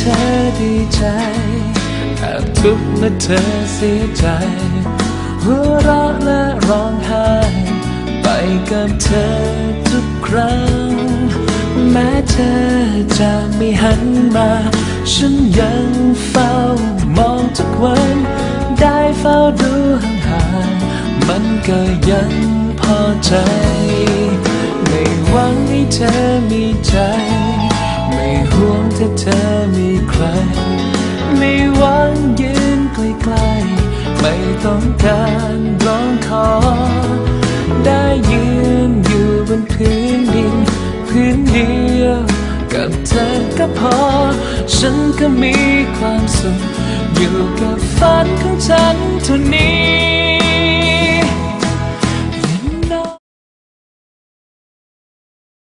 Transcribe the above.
ธอดีใจแอบทุกข์เมื่อเธอเสียใจ หัวเราะและร้องไห้ ไปกับเธอทุกครั้ง แม้เธอจะไม่หันมา ฉันยังเฝ้ามองทุกวัน ได้เฝ้าดูห่างๆมันก็ยังพอใจ ไม่หวังให้เธอมีใจ ถ้าเธอมีใคร ไม่หวังยืนใกลๆไม่ต้องการร้องขอ ได้ยืนอยู่บนพื้นดิน พื้นเดียวกับเธอก็พอ ฉันก็มีความสุขอยู่กับฝันของฉันเท่านี้